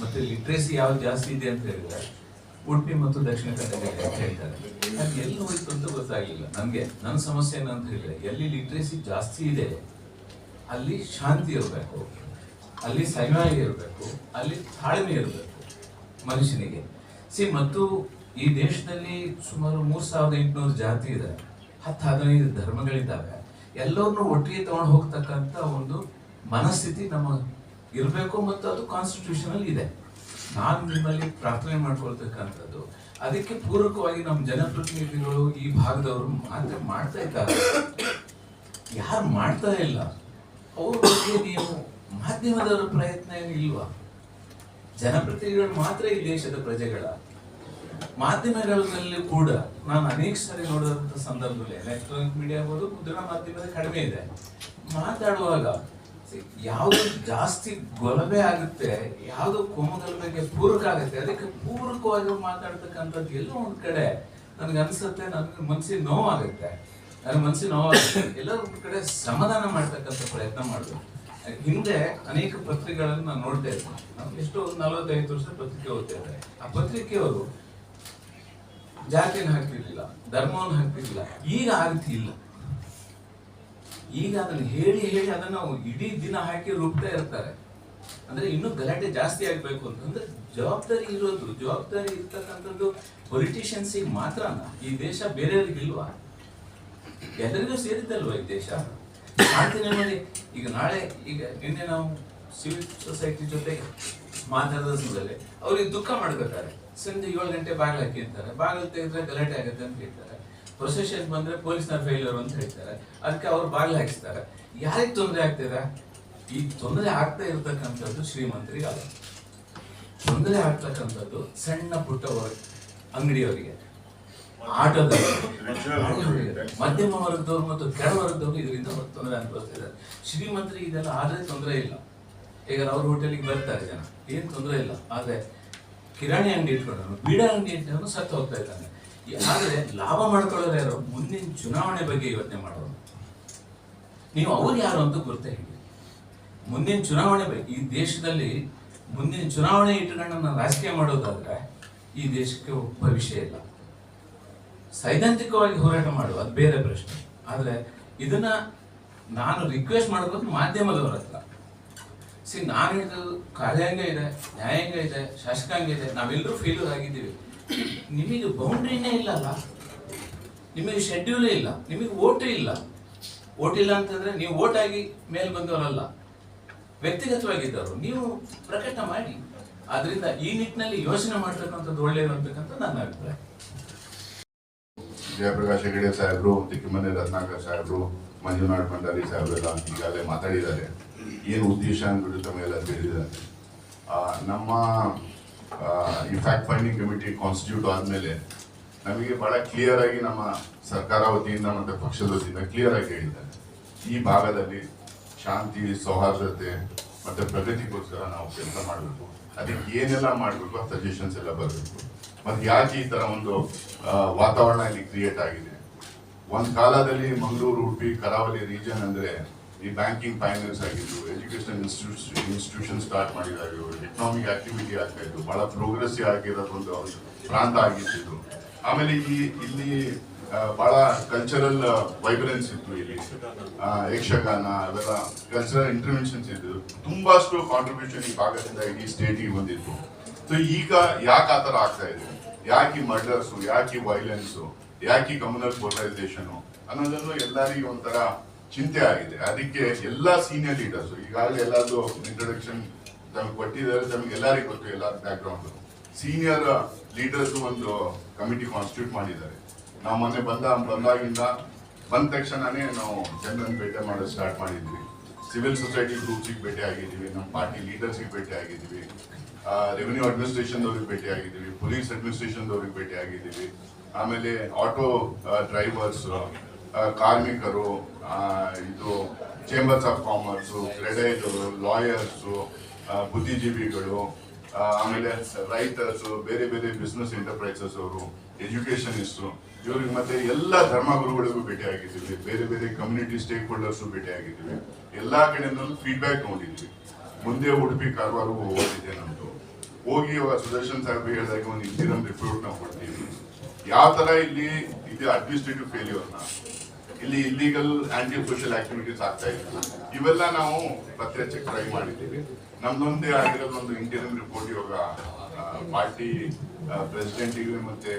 ಮತ್ತೆ ಲಿಟ್ರೇಸಿ ಯಾವ್ದು ಜಾಸ್ತಿ ಇದೆ ಅಂತ ಹೇಳಿದ್ರೆ ಉಡುಪಿ ಮತ್ತು ದಕ್ಷಿಣ ಕನ್ನಡ ಅಂತ ಹೇಳ್ತಾರೆ. ಅದು ಎಲ್ಲಿ ಹೋಯ್ತು ಅಂತ ಗೊತ್ತಾಗಲಿಲ್ಲ. ನನಗೆ ನನ್ನ ಸಮಸ್ಯೆ ಏನಂತ ಹೇಳಿದ್ರೆ, ಎಲ್ಲಿ ಲಿಟ್ರೇಸಿ ಜಾಸ್ತಿ ಇದೆ, ಅಲ್ಲಿ ಶಾಂತಿ ಇರಬೇಕು, ಅಲ್ಲಿ ಸಂಯಮ ಇರಬೇಕು, ಅಲ್ಲಿ ತಾಳ್ಮೆ ಇರಬೇಕು ಮನುಷ್ಯನಿಗೆ. ಸಿ ಮತ್ತು ಈ ದೇಶದಲ್ಲಿ ಸುಮಾರು ಮೂರ್ ಸಾವಿರದ ಎಂಟುನೂರು ಜಾತಿ ಇದೆ. ಹತ್ತು, ಹದಿನೈದು ಧರ್ಮಗಳಿದ್ದಾವೆ. ಎಲ್ಲರನ್ನೂ ಒಟ್ಟಿಗೆ ತಗೊಂಡು ಹೋಗ್ತಕ್ಕಂಥ ಒಂದು ಮನಸ್ಥಿತಿ ನಮ್ಮ ಇರಬೇಕು ಮತ್ತು ಅದು ಕಾನ್ಸ್ಟಿಟ್ಯೂಷನ್ ಅಲ್ಲಿ ಇದೆ. ನಾನು ನಿಮ್ಮಲ್ಲಿ ಪ್ರಾರ್ಥನೆ ಮಾಡ್ಕೊಳ್ತಕ್ಕಂಥದ್ದು, ಅದಕ್ಕೆ ಪೂರಕವಾಗಿ ನಮ್ಮ ಜನಪ್ರತಿನಿಧಿಗಳು ಈ ಭಾಗದವರು ಮಾತ್ರ ಮಾಡ್ತಾ ಇದ್ದಾರೆ. ಯಾರು ಮಾಡ್ತಾ ಇಲ್ಲ? ಅವ್ರ ಬಗ್ಗೆ ನೀವು ಮಾಧ್ಯಮದವರ ಪ್ರಯತ್ನ ಏನು ಇಲ್ವಾ ಜನಪ್ರತಿನಿಧಿಗಳು ಮಾತ್ರ ಈ ದೇಶದ ಪ್ರಜೆಗಳ. ಮಾಧ್ಯಮಗಳಲ್ಲಿ ಕೂಡ ನಾನು ಅನೇಕ ಸಾರಿ ನೋಡಿದಂತ ಸಂದರ್ಭದಲ್ಲಿ ಎಲೆಕ್ಟ್ರಾನಿಕ್ ಮೀಡಿಯಾ ಆಗ್ಬೋದು, ಮುದ್ರಣ ಮಾಧ್ಯಮದ ಕಡಿಮೆ ಇದೆ. ಮಾತಾಡುವಾಗ ಯಾವ್ದು ಜಾಸ್ತಿ ಗೊಲಭೆ ಆಗುತ್ತೆ, ಯಾವುದು ಕೋಮಗಲಭೆಗೆ ಪೂರಕ ಆಗುತ್ತೆ, ಅದಕ್ಕೆ ಪೂರಕವಾಗಿ ಮಾತಾಡ್ತಕ್ಕಂಥದ್ದು ಎಲ್ಲೋ ಒಂದ್ ಕಡೆ ನನಗೆ ಅನ್ಸುತ್ತೆ, ನನಗೆ ಮನ್ಸಿಗೆ ನೋವಾಗುತ್ತೆ ನನ್ನ ಮನ್ಸಿಗೆ ನೋವಾಗುತ್ತೆ ಎಲ್ಲರೂ ಒಂದ್ ಕಡೆ ಸಮಾಧಾನ ಮಾಡ್ತಕ್ಕಂಥ ಪ್ರಯತ್ನ ಮಾಡಬೇಕು. ಹಿಂದೆ ಅನೇಕ ಪತ್ರಿಕೆಗಳನ್ನು ನಾನು ನೋಡ್ತಾ ಇದ್ದೆ. ಎಷ್ಟೋ ಒಂದು ನಲವತ್ತೈದು ವರ್ಷ ಪತ್ರಿಕೆ ಓದ್ತಾ ಇದ್ದಾರೆ ಆ ಪತ್ರಿಕೆಯವರು ಜಾತಿಯನ್ನು ಹಾಕ್ತಿರ್ಲಿಲ್ಲ ಧರ್ಮವನ್ನು ಹಾಕ್ತಿರ್ಲಿಲ್ಲ ಈಗ ಆ ರೀತಿ ಇಲ್ಲ. ಈಗ ಅದನ್ನು ಹೇಳಿ ಹೇಳಿ ಅದನ್ನ ಇಡೀ ದಿನ ಹಾಕಿ ರುಬ್ತಾ ಇರ್ತಾರೆ. ಅಂದ್ರೆ ಇನ್ನೂ ಗಲಾಟೆ ಜಾಸ್ತಿ ಆಗ್ಬೇಕು ಅಂತಂದ್ರೆ ಜವಾಬ್ದಾರಿ ಇರೋದು, ಜವಾಬ್ದಾರಿ ಇರ್ತಕ್ಕಂಥದ್ದು ಪೊಲಿಟಿಷಿಯನ್ಸಿಗೆ ಅಲ್ಲ, ಈ ದೇಶ ಬೇರೆಯವ್ರಿಗಿಲ್ವಾ ಎಲ್ಲರಿಗೂ ಸೇರಿದ್ದಲ್ವಾ ಈ ದೇಶ? ಮಾಡ್ತೀನಿ ಈಗ ನಾಳೆ ಈಗ ನಿನ್ನೆ ನಾವು ಸಿವಿಲ್ ಸೊಸೈಟಿ ಜೊತೆ ಮಾತಾಡಿದ ಸಮಯದಲ್ಲಿ ಅವ್ರಿಗೆ ದುಃಖ ಮಾಡ್ಬೇಕಾರೆ. ಸಂಜೆ ಏಳು ಗಂಟೆ ಬಾಗಿಲು ಹಾಕಿರ್ತಾರೆ ಬಾಗಿಲು ತೆಗೆದ್ರೆ ಗಲಾಟೆ ಆಗುತ್ತೆ ಅಂತ ಹೇಳ್ತಾರೆ. ಪ್ರೊಸೆಷನ್ ಬಂದ್ರೆ ಪೊಲೀಸ್ನ ಫೇಲ್ಯೂರ್ ಅಂತ ಹೇಳ್ತಾರೆ. ಅದಕ್ಕೆ ಅವ್ರು ಬಾಗಿಲು ಹಾಕಿಸ್ತಾರೆ. ಯಾರಿಗೆ ತೊಂದರೆ ಆಗ್ತಿದೆ? ಈ ತೊಂದರೆ ಆಗ್ತಾ ಇರತಕ್ಕಂಥದ್ದು ಶ್ರೀಮಂತರಿಗೆ ಅಲ್ಲ. ತೊಂದರೆ ಆಗ್ತಕ್ಕಂಥದ್ದು ಸಣ್ಣ ಪುಟ್ಟ ಅಂಗಡಿಯವರಿಗೆ. ಆಟದ ಮಧ್ಯಮ ವರ್ಗದವರು ಮತ್ತು ಕೆಳ ಇದರಿಂದ ತೊಂದರೆ ಅನುಭವಿಸ್ತಿದ್ದಾರೆ. ಶ್ರೀಮಂತರಿಗೆ ಇದೆಲ್ಲ ಆದ್ರೆ ತೊಂದರೆ ಇಲ್ಲ. ಈಗ ಅವ್ರ ಹೋಟೆಲಿಗೆ ಬರ್ತಾರೆ ಜನ. ಏನು ತೊಂದರೆ ಇಲ್ಲ. ಆದರೆ ಕಿರಾಣಿ ಅಂಗಡಿ ಇಟ್ಕೊಂಡವನು ಬೀಡ ಅಂಗಡಿ ಇಟ್ಟವನು ಸತ್ತು ಹೋಗ್ತಾ ಇದ್ದಾನೆ. ಆದ್ರೆ ಲಾಭ ಮಾಡ್ಕೊಳ್ಳೋರು ಯಾರು ಮುಂದಿನ ಚುನಾವಣೆ ಬಗ್ಗೆ ಯೋಚನೆ ಮಾಡೋರು. ನೀವು ಅವ್ರು ಯಾರು ಅಂತ ಗೊತ್ತೇ ಹೇಳಿ ಮುಂದಿನ ಚುನಾವಣೆ ಬಗ್ಗೆ ಈ ದೇಶದಲ್ಲಿ ಮುಂದಿನ ಚುನಾವಣೆ ಇಟ್ಟುಕೊಂಡು ನಾವು ರಾಜಕೀಯ ಮಾಡೋದಾದ್ರೆ ಈ ದೇಶಕ್ಕೆ ಭವಿಷ್ಯ ಇಲ್ಲ. ಸೈದ್ಧಾಂತಿಕವಾಗಿ ಹೋರಾಟ ಮಾಡುವ, ಅದು ಬೇರೆ ಪ್ರಶ್ನೆ. ಆದ್ರೆ ಇದನ್ನ ನಾನು ರಿಕ್ವೆಸ್ಟ್ ಮಾಡ್ಕೊಂಡು ಮಾಧ್ಯಮದವರ ಹತ್ರ. ಸಿ ನಾನು ಹೇಳಿದ್ರು ಕಾರ್ಯಾಂಗ ಇದೆ, ನ್ಯಾಯಾಂಗ ಇದೆ, ಶಾಸಕಾಂಗ ಇದೆ, ನಾವೆಲ್ಲರೂ ಫೇಲ್ಯೂರ್ ಆಗಿದ್ದೀವಿ. ನಿಮಗೆ ಬೌಂಡ್ರಿನೇ ಇಲ್ಲಲ್ಲ? ನಿಮಗೆ ಶೆಡ್ಯೂಲೇ ಇಲ್ಲ, ನಿಮಗೆ ಓಟೇ ಇಲ್ಲ. ಓಟ್ ಇಲ್ಲ ಅಂತಂದ್ರೆ ನೀವು ಓಟ್ ಮೇಲೆ ಬಂದವರಲ್ಲ. ವ್ಯಕ್ತಿಗತವಾಗಿದ್ದವರು, ನೀವು ಪ್ರಕಟ ಮಾಡಿ. ಆದ್ರಿಂದ ಈ ನಿಟ್ಟಿನಲ್ಲಿ ಯೋಚನೆ ಮಾಡ್ತಕ್ಕಂಥದ್ದು ಒಳ್ಳೆಯದು ಅಂತಕ್ಕಂಥ ನನ್ನ ಅಭಿಪ್ರಾಯ. ಜಯಪ್ರಕಾಶ್ ಹೆಗಡೆ ಸಾಹೇಬರು, ತಿಕ್ಕಿಮನೆ ರತ್ನಾಕರ್ ಸಾಹೇಬರು ಮಂಜುನಾಥ್ ಭಂಡಾರಿ ಸಾಹೇಬರೆಲ್ಲ ಈಗಾಗಲೇ ಮಾತಾಡಿದ್ದಾರೆ. ಏನು ಉದ್ದೇಶ ಅಂದ್ಬಿಟ್ಟು ತಮಗೆಲ್ಲ ತಿಳಿದಿದ್ದಾರೆ. ನಮ್ಮ ಈ ಫ್ಯಾಕ್ಟ್ ಫೈಂಡಿಂಗ್ ಕಮಿಟಿ ಕಾನ್ಸ್ಟಿಟ್ಯೂಟ್ ಆದ್ಮೇಲೆ ನಮಗೆ ಬಹಳ ಕ್ಲಿಯರ್ ಆಗಿ ನಮ್ಮ ಸರ್ಕಾರ ವತಿಯಿಂದ ಮತ್ತು ಪಕ್ಷದ ವತಿಯಿಂದ ಕ್ಲಿಯರ್ ಆಗಿ ಹೇಳಿದ್ದಾರೆ. ಈ ಭಾಗದಲ್ಲಿ ಶಾಂತಿ, ಸೌಹಾರ್ದತೆ ಮತ್ತೆ ಪ್ರಗತಿಗೋಸ್ಕರ ನಾವು ಕೆಲಸ ಮಾಡಬೇಕು. ಅದಕ್ಕೆ ಏನೆಲ್ಲ ಮಾಡಬೇಕು ಆ ಸಜೆಷನ್ಸ್ ಎಲ್ಲ ಬರಬೇಕು. ಮತ್ತೆ ಯಾಕೆ ಈ ತರ ಒಂದು ವಾತಾವರಣ ಇಲ್ಲಿ ಕ್ರಿಯೇಟ್ ಆಗಿದೆ? ಒಂದು ಕಾಲದಲ್ಲಿ ಮಂಗಳೂರು, ಉಡುಪಿ, ಕರಾವಳಿ ರೀಜನ್ ಅಂದ್ರೆ ಈ ಬ್ಯಾಂಕಿಂಗ್ ಫೈನಾನ್ಸ್ ಆಗಿದ್ದು ಎಜುಕೇಶನ್ ಇನ್ಸ್ಟಿಟ್ಯೂಷನ್ ಸ್ಟಾರ್ಟ್ ಮಾಡಿದಾಗ ಎಕನಾಮಿಕ್ ಆಕ್ಟಿವಿಟಿ ಆಗ್ತಾ ಇತ್ತು ಬಹಳ ಪ್ರೋಗ್ರೆಸಿವ್ ಆಗಿರೋದೊಂದು ಪ್ರಾಂತ ಆಗಿದ್ದು. ಆಮೇಲೆ ಈ, ಇಲ್ಲಿ ಬಹಳ ಕಲ್ಚರಲ್ ವೈಬ್ರೆನ್ಸ್ ಇತ್ತು ಇಲ್ಲಿ. ಯಕ್ಷಗಾನ, ಅದೆಲ್ಲ ಕಲ್ಚರಲ್ ಇಂಟರ್ವೆನ್ಷನ್ಸ್ ಇದ್ದು ತುಂಬಾಷ್ಟು ಕಾಂಟ್ರಿಬ್ಯೂಷನ್ ಈ ಭಾಗದಿಂದ ಇಡೀ ಸ್ಟೇಟಿಗೆ ಬಂದಿತ್ತು. ಸೊ ಈಗ ಯಾಕೆ ಆ ಥರ ಆಗ್ತಾ ಇದೆ? ಯಾಕೆ ಈ ಮರ್ಡರ್ಸು ಯಾಕೆ ವೈಲೆನ್ಸು ಯಾಕೆ ಈ ಕಮ್ಯುನಲ್ ಪೋಲರೈಸೇಷನ್ ಅನ್ನೋದನ್ನು ಎಲ್ಲರಿಗೂ ಒಂಥರ ಚಿಂತೆ ಆಗಿದೆ. ಅದಕ್ಕೆ ಎಲ್ಲ ಸೀನಿಯರ್ ಲೀಡರ್ಸ್ ಈಗಾಗಲೇ ಎಲ್ಲಾದ್ರು ಇಂಟ್ರೊಡಕ್ಷನ್ ತಮಗೆ ಕೊಟ್ಟಿದ್ದಾರೆ, ತಮಗೆ ಎಲ್ಲರಿಗೂ ಗೊತ್ತು ಎಲ್ಲ ಬ್ಯಾಕ್ ಸೀನಿಯರ್ ಲೀಡರ್ಸ್ ಒಂದು ಕಮಿಟಿ ಕಾನ್ಸ್ಟಿಟ್ಯೂಟ್ ಮಾಡಿದ್ದಾರೆ. ನಾವು ಮೊನ್ನೆ ಬಂದ, ಬಂದಾಗಿಂದ ಬಂದ ತಕ್ಷಣನೇ ನಾವು ಜನರನ್ನು ಭೇಟಿ ಮಾಡೋದು ಸ್ಟಾರ್ಟ್ ಮಾಡಿದ್ವಿ. ಸಿವಿಲ್ ಸೊಸೈಟಿ ಗ್ರೂಪ್ಸಿಗೆ ಭೇಟಿ ಆಗಿದ್ದೀವಿ ನಮ್ಮ ಪಾರ್ಟಿ ಲೀಡರ್ಸಿಗೆ ಭೇಟಿ ಆಗಿದ್ದೀವಿ ರೆವಿನ್ಯೂ ಅಡ್ಮಿನಿಸ್ಟ್ರೇಷನ್ದವ್ರಿಗೆ ಭೇಟಿ ಆಗಿದ್ದೀವಿ ಪೊಲೀಸ್ ಅಡ್ಮಿನಿಸ್ಟ್ರೇಷನ್ದವ್ರಿಗೆ ಭೇಟಿ ಆಗಿದ್ದೀವಿ ಆಮೇಲೆ ಆಟೋ ಡ್ರೈವರ್ಸ್ ಕಾರ್ಮಿಕರು ಇದು chambers of commerce CREDAI lawyers ಬುದ್ಧಿಜೀವಿಗಳು ಆಮೇಲೆ ರೈತರ್ಸು ಬೇರೆ ಬೇರೆ ಬಿಸ್ನೆಸ್ ಎಂಟರ್ಪ್ರೈಸಸ್ ಅವರು ಎಜುಕೇಶನಿಸ್ಟು ಇವ್ರಿಗೆ ಮತ್ತೆ ಎಲ್ಲ ಧರ್ಮಗುರುಗಳಿಗೂ ಭೇಟಿ ಆಗಿದ್ದೀವಿ. ಬೇರೆ ಬೇರೆ ಕಮ್ಯುನಿಟಿ ಸ್ಟೇಕ್ ಹೋಲ್ಡರ್ಸು ಭೇಟಿ ಆಗಿದ್ದೀವಿ. ಎಲ್ಲಾ ಕಡೆಯಿಂದಲೂ ಫೀಡ್ಬ್ಯಾಕ್ ನೋಡಿದ್ವಿ ಮುಂದೆ ಉಡುಪಿ ಕಾರವಾರಗೂ ಹೋಗಿದ್ದೆ ನಮ್ದು. ಹೋಗಿ ಇವಾಗ ಸುದರ್ಶನ್ ಸಾಹೇಬ್ ಹೇಳಿದಾಗ ಒಂದು ಇಂಜಿನಿಯರ್ ರಿಪೋರ್ಟ್ ನಾವು ಕೊಡ್ತೀವಿ. ಯಾವ ತರ ಇಲ್ಲಿ ಇದು ಅಡ್ಮಿನಿಸ್ಟ್ರೇಟಿವ್ ಫೇಲ್ಯೂರ್ನ ಇಲ್ಲಿ ಇಲ್ಲಿಗಲ್ ಆಂಟಿ ಸೋಷಿಯಲ್ ಆಕ್ಟಿವಿಟೀಸ್ ಆಗ್ತಾ ಇದೆ ಇವೆಲ್ಲ ನಾವು ಹಚ್ಚಕ್ಕೆ ಟ್ರೈ ಮಾಡಿದ್ದೀವಿ. ನಮ್ದೊಂದೇ ಆಗಿರೋದು ಒಂದು ಇಂಟೀರಿಯಂ ರಿಪೋರ್ಟ್ ಇವಾಗ ಪಾರ್ಟಿ ಪ್ರೆಸಿಡೆಂಟಿಗೆ ಮತ್ತೆ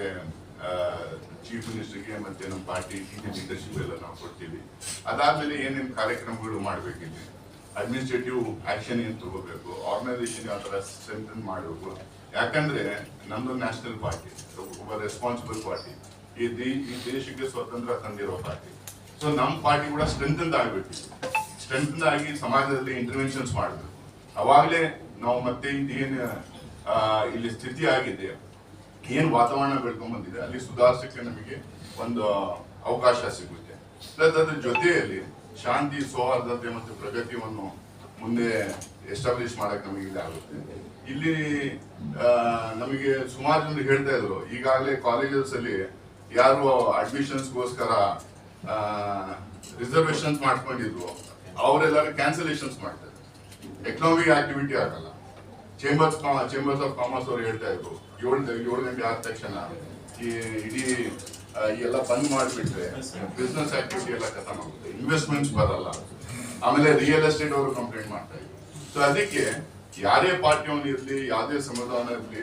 ಚೀಫ್ ಮಿನಿಸ್ಟರ್ಗೆ ಮತ್ತೆ ನಮ್ಮ ಪಾರ್ಟಿ ಲೀಡರ್ಶಿಪ್ ಎಲ್ಲ ನಾವು ಕೊಡ್ತೀವಿ. ಅದಾದ್ಮೇಲೆ ಏನೇನು ಕಾರ್ಯಕ್ರಮಗಳು ಮಾಡಬೇಕಿದೆ? ಅಡ್ಮಿನಿಸ್ಟ್ರೇಟಿವ್ ಆಕ್ಷನ್ ಏನು ತಗೋಬೇಕು? ಆರ್ಗನೈಸೇಷನ್ ಯಾವ ಥರ ಸ್ಟ್ರೆಂಥನ್ ಮಾಡಬೇಕು? ಯಾಕಂದ್ರೆ ನಮ್ದು ನ್ಯಾಷನಲ್ ಪಾರ್ಟಿ ಒಬ್ಬ ರೆಸ್ಪಾನ್ಸಿಬಲ್ ಪಾರ್ಟಿ ಈ ದೇಶಕ್ಕೆ ಸ್ವತಂತ್ರ ತಂದಿರೋ ಪಾರ್ಟಿ ಸೊ ನಮ್ಮ ಪಾರ್ಟಿ ಕೂಡ ಸ್ಟ್ರೆಂಥನ್ ಆಗ್ಬೇಕು ಸ್ಟ್ರೆಂಥನ್ ಆಗಿ ಸಮಾಜದಲ್ಲಿ ಇಂಟರ್ವೆನ್ಷನ್ಸ್ ಮಾಡಬೇಕು ಅವಾಗಲೇ ನಾವು ಮತ್ತೆ ಇದೇನು ಇಲ್ಲಿ ಸ್ಥಿತಿ ಆಗಿದೆ. ಏನು ವಾತಾವರಣ ಬೆಳ್ಕೊಂಡ್ ಬಂದಿದೆ, ಅಲ್ಲಿ ಸುಧಾರಿಸಕ್ಕೆ ನಮಗೆ ಒಂದು ಅವಕಾಶ ಸಿಗುತ್ತೆ. ಪ್ಲಸ್ ಅದ್ರ ಜೊತೆಯಲ್ಲಿ ಶಾಂತಿ, ಸೌಹಾರ್ದತೆ ಮತ್ತು ಪ್ರಗತಿಯನ್ನು ಮುಂದೆ ಎಸ್ಟಾಬ್ಲಿಷ್ ಮಾಡಕ್ಕೆ ನಮಗೆ ಇದಾಗುತ್ತೆ. ಇಲ್ಲಿ ನಮಗೆ ಸುಮಾರು ಜನರು ಹೇಳ್ತಾ ಇದ್ರು, ಈಗಾಗಲೇ ಕಾಲೇಜಸ್ ಅಲ್ಲಿ ಯಾರು ಅಡ್ಮಿಷನ್ಸ್ಗೋಸ್ಕರ ರಿಸರ್ವೇಶನ್ಸ್ ಮಾಡ್ಕೊಂಡಿದ್ರು ಅವರೆಲ್ಲರೂ ಕ್ಯಾನ್ಸಲೇಷನ್ಸ್ ಮಾಡ್ತಾರೆ. ಎಕನಾಮಿಕ್ ಆಕ್ಟಿವಿಟಿ ಆಗಲ್ಲ. ಚೇಂಬರ್ಸ್ ಚೇಂಬರ್ಸ್ ಆಫ್ ಕಾಮರ್ಸ್ ಅವ್ರು ಹೇಳ್ತಾ ಇದ್ರು. ಏಳು ಏಳು ಗಂಟೆ ಆದ ತಕ್ಷಣ ಈ ಇಡೀ ಎಲ್ಲ ಬಂದ್ ಮಾಡಿಬಿಟ್ರೆ ಬಿಸ್ನೆಸ್ ಆಕ್ಟಿವಿಟಿ ಎಲ್ಲ ಖತಮ್ ಆಗುತ್ತೆ ಇನ್ವೆಸ್ಟ್ಮೆಂಟ್ಸ್ ಬರಲ್ಲ. ಆಮೇಲೆ ರಿಯಲ್ ಎಸ್ಟೇಟ್ ಅವರು ಕಂಪ್ಲೇಂಟ್ ಮಾಡ್ತಾ ಇದ್ರು. ಸೊ ಅದಕ್ಕೆ ಯಾರೇ ಪಾರ್ಟಿಯವನು ಇರಲಿ, ಯಾವುದೇ ಸಮಾಧಾನ ಇರಲಿ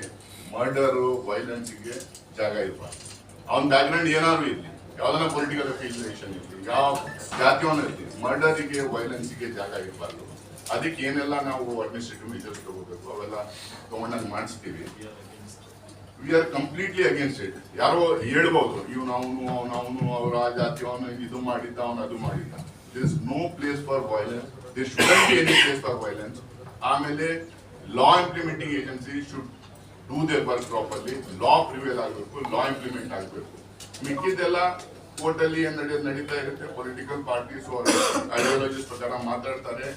ಮರ್ಡರು ವೈಲೆನ್ಸ್ಗೆ ಜಾಗ ಇರಬಾರ್ದು. ಅವನ ಬ್ಯಾಕ್ಗ್ರೌಂಡ್ ಏನಾದ್ರು ಇರ್ಲಿ. ಯಾವ್ದನ್ನ ಪೊಲಿಟಿಕಲ್ ಅಫಿಲಿಯೇಷನ್ ಇರ್ಲಿ, ಯಾವ ಜಾತಿಯವನ್ನ ಇರ್ಲಿ, ಮರ್ಡರಿಗೆ ವೈಲೆನ್ಸ್ಗೆ ಜಾಗ ಇರಬಾರ್ದು. ಅದಕ್ಕೆ ಏನೆಲ್ಲ ನಾವು ಅಡ್ಮಿನಿಸ್ಟ್ರೇಟಿವ್ ಮೆಜರ್ಸ್ ತಗೋಬೇಕು, ಅವೆಲ್ಲ ತಗೊಂಡಾಗ ಮಾಡಿಸ್ತೀವಿ. We are completely against it ಯಾರೋ ಹೇಳ್ಬೋದು ಇವ್ ಅವನು ಅವನು ಅವನು, ಅವ್ರ ಆ ಜಾತಿ, ಅವನು ಇದು ಮಾಡಿದ್ದ, ಅವನು ಅದು ಮಾಡಿದ್ದ. There is no place for violence there shouldn't be any place for violence ಆಮೇಲೆ law implementing agency should do they work properly law prevail ಆಗಬೇಕು ಲಾ ಇಂಪ್ಲಿಮೆಂಟ್ ಆಗಬೇಕು. ಮಿಕ್ಕಿದ್ದೆಲ್ಲ ಕೋರ್ಟಲ್ಲಿ ಏನ್ ನಡೆಯೋದು ನಡೀತಾ ಇರುತ್ತೆ. ಪೊಲಿಟಿಕಲ್ ಪಾರ್ಟೀಸ್ ಐಡಿಯಾಲಜೀಸ್ ಪ್ರಕಾರ ಮಾತಾಡ್ತಾರೆ.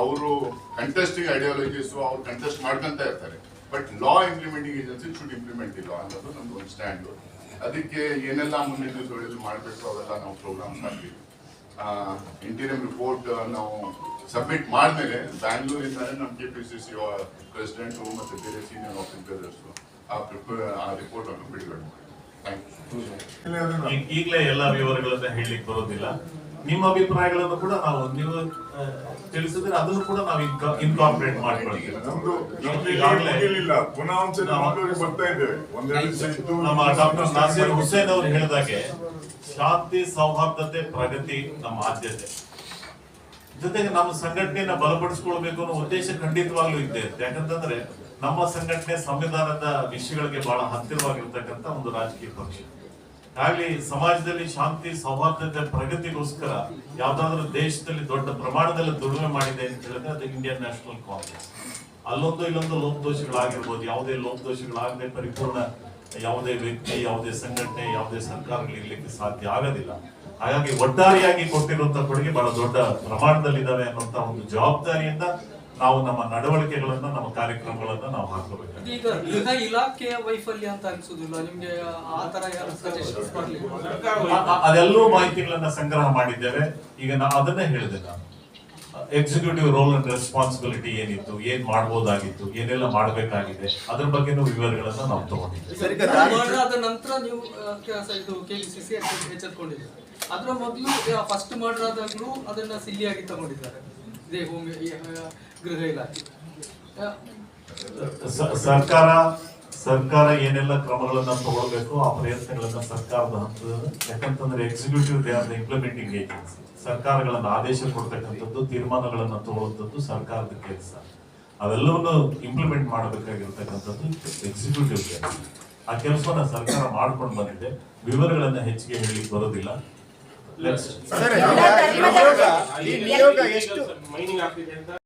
ಅವರು ಕಂಟೆಸ್ಟಿಂಗ್ ಐಡಿಯಾಲಜೀಸ್ ಅವ್ರು ಕಂಟೆಸ್ಟ್ ಮಾಡ್ಕೊಂತ ಇರ್ತಾರೆ. But law implementing agency should implement ಇಲ್ಲ ಅನ್ನೋದು ನಮ್ದು ಒಂದು ಸ್ಟ್ಯಾಂಡ್ ಅದಕ್ಕೆ ಏನೆಲ್ಲ ಮುಂದಿನ ದಿವಸಗಳಲ್ಲಿ ಮಾಡಬೇಕು ಅವೆಲ್ಲ ನಾವು ಪ್ರೋಗ್ರಾಮ್ ಹಾಕ್ತೀವಿ ಇಂಟೀರಿಯಂ ರಿಪೋರ್ಟ್ ನಾವು ಸಬ್ಮಿಟ್ ಮಾಡಿದ್ಮೇಲೆ ಬ್ಯಾಂಗ್ಳೂರಿಂದಾನೆ ನಮ್ಮ K P C C president ಮತ್ತು ಬೇರೆ ಸೀನಿಯರ್ ಆಫೀಸರ್ಸ್ ಆ ಪ್ರಿಪೇರ್ ಆ ರಿಪೋರ್ಟ್ ಅನ್ನು ಬಿಡುಗಡೆ ಮಾಡಿ ಈಗ್ಲೇ ಎಲ್ಲ ವಿವರಗಳನ್ನ ಹೇಳಲಿಕ್ಕೆ ಬರೋದಿಲ್ಲ. ನಿಮ್ಮ ಅಭಿಪ್ರಾಯಗಳನ್ನು ಕೂಡ ನಾವು ನೀವು ತಿಳಿಸಿದ್ರೆ ಅದನ್ನು ಕೂಡ ನಾವು ಇನ್ಕಾರ್ಪೊರೇಟ್ ಮಾಡ್ಕೊಳ್ತೀವಿ. ನಮ್ಮ ಡಾಕ್ಟರ್ ನಾಸೀರ್ ಹುಸೇನ್ ಅವರು ಹೇಳಿದಾಗೆ ಶಾಂತಿ ಸೌಹಾರ್ದತೆ ಪ್ರಗತಿ ನಮ್ಮ ಆದ್ಯತೆ. ಜೊತೆಗೆ ನಮ್ಮ ಸಂಘಟನೆಯನ್ನ ಬಲಪಡಿಸ್ಕೊಳ್ಬೇಕು ಅನ್ನೋ ಉದ್ದೇಶ ಖಂಡಿತವಾಗ್ಲೂ ಇದ್ದೇ ಇರುತ್ತೆ ಯಾಕಂತಂದ್ರೆ ನಮ್ಮ ಸಂಘಟನೆ ಸಂವಿಧಾನದ ವಿಷಯಗಳಿಗೆ ಬಹಳ ಹತ್ತಿರವಾಗಿರ್ತಕ್ಕಂಥ ಒಂದು ರಾಜಕೀಯ ಪಕ್ಷ. ಹಾಗೆ ಸಮಾಜದಲ್ಲಿ ಶಾಂತಿ, ಸೌಹಾರ್ದತೆ, ಪ್ರಗತಿಗೋಸ್ಕರ ಯಾವ್ದಾದ್ರು ದೇಶದಲ್ಲಿ ದೊಡ್ಡ ಪ್ರಮಾಣದಲ್ಲಿ ದುಡಿಮೆ ಮಾಡಿದೆ ಅಂತ ಹೇಳಿದ್ರೆ ಅದು ಇಂಡಿಯನ್ ನ್ಯಾಷನಲ್ ಕಾಂಗ್ರೆಸ್ ಅಲ್ಲೊಂದು ಇಲ್ಲೊಂದು ಲೋಪದೋಷಗಳಾಗಿರ್ಬೋದು ಯಾವುದೇ ಲೋಪದೋಷಗಳಾಗದೆ ಪರಿಪೂರ್ಣ ಯಾವುದೇ ವ್ಯಕ್ತಿ, ಯಾವುದೇ ಸಂಘಟನೆ, ಯಾವುದೇ ಸರ್ಕಾರಗಳು ಇರ್ಲಿಕ್ಕೆ ಸಾಧ್ಯ ಆಗೋದಿಲ್ಲ. ಹಾಗಾಗಿ ಒಟ್ಟಾರೆಯಾಗಿ ಕೊಟ್ಟಿರುವಂತ ಕೊಡುಗೆ ಬಹಳ ದೊಡ್ಡ ಪ್ರಮಾಣದಲ್ಲಿದ್ದಾವೆ ಅನ್ನುವಂತ ಒಂದು ಜವಾಬ್ದಾರಿಯಿಂದ ನಾವು ನಮ್ಮ ನಡವಳಿಕೆಗಳನ್ನ ನಮ್ಮ ಕಾರ್ಯಕ್ರಮಗಳನ್ನ ನಾವು ಹಾಕೋಬೇಕು ಈಗ ಗೃಹ ಇಲಾಖೆಯ ವೈಫಲ್ಯ ಅಂತ ಅನ್ಸುದಿಲ್ಲ? ನಿಮ್ಗೆ ಆ ತರ ಯಾರು ಸಜೆಷನ್ಸ್ ಬರ್ಲಿಲ್ಲ? ಅ- ಅ- ಅದೆಲ್ಲವೂ ಮಾಹಿತಿಗಳನ್ನ ಸಂಗ್ರಹ ಮಾಡಿದ್ದೇವೆ. ಈಗ ನಾ ಅದನ್ನೇ ಹೇಳಿದೆ ನಾನು. ಎಕ್ಸಿಕ್ಯೂಟಿವ್ ರೋಲ್ ಅಂಡ್ ರೆಸ್ಪಾನ್ಸಿಬಿಲಿಟಿ ಏನಿತ್ತು ಏನ್ ಮಾಡಬಹುದಾಗಿತ್ತು ಏನೆಲ್ಲ ಮಾಡಬೇಕಾಗಿದೆ ಅದ್ರ ಬಗ್ಗೆ ವಿವರಗಳನ್ನ ನಾವು ತಗೊಂಡಿದ್ದೀವಿ. ನಂತರ ನೀವು ಇದು ಕೆಪಿಸಿಸಿ ಅದ್ರ ಮೊದಲು ಫಸ್ಟ್ ಮರ್ಡರ್ ಆದಾಗಲೂ ಅದನ್ನ ಸಿಲ್ಲಿಯಾಗಿ ತಗೊಂಡಿದ್ದಾರೆ. ಸರ್ಕಾರ ಸರ್ಕಾರ ಏನೆಲ್ಲ ಕ್ರಮಗಳನ್ನ ತಗೊಳ್ಬೇಕು, ಆ ಪ್ರಯತ್ನಗಳನ್ನ ಸರ್ಕಾರದ ಹಂತದಲ್ಲಿ, ಯಾಕಂತಂದ್ರೆ ಎಕ್ಸಿಕ್ಯೂಟಿವ್ ದೇ ಇಂಪ್ಲಿಮೆಂಟಿಂಗ್ ಏಜೆನ್ಸಿ ಸರ್ಕಾರಗಳನ್ನ ಆದೇಶ ಕೊಡ್ತಕ್ಕಂಥದ್ದು, ತೀರ್ಮಾನಗಳನ್ನ ತಗೊಳ್ಳುವಂಥದ್ದು ಸರ್ಕಾರದ ಕೆಲಸ. ಅವೆಲ್ಲವನ್ನು ಇಂಪ್ಲಿಮೆಂಟ್ ಮಾಡಬೇಕಾಗಿರ್ತಕ್ಕಂಥದ್ದು ಎಕ್ಸಿಕ್ಯೂಟಿವ್ ಆ ಕೆಲಸವನ್ನ ಸರ್ಕಾರ ಮಾಡ್ಕೊಂಡು ಬಂದಿದೆ. ವಿವರಗಳನ್ನ ಹೆಚ್ಚಿಗೆ ಹೇಳಿ ಬರೋದಿಲ್ಲ. ಸರ್, ನಿಯೋಗ ಎಷ್ಟು ಮೈನಿಂಗ್ ಆಗ್ತಿದೆ ಅಂತ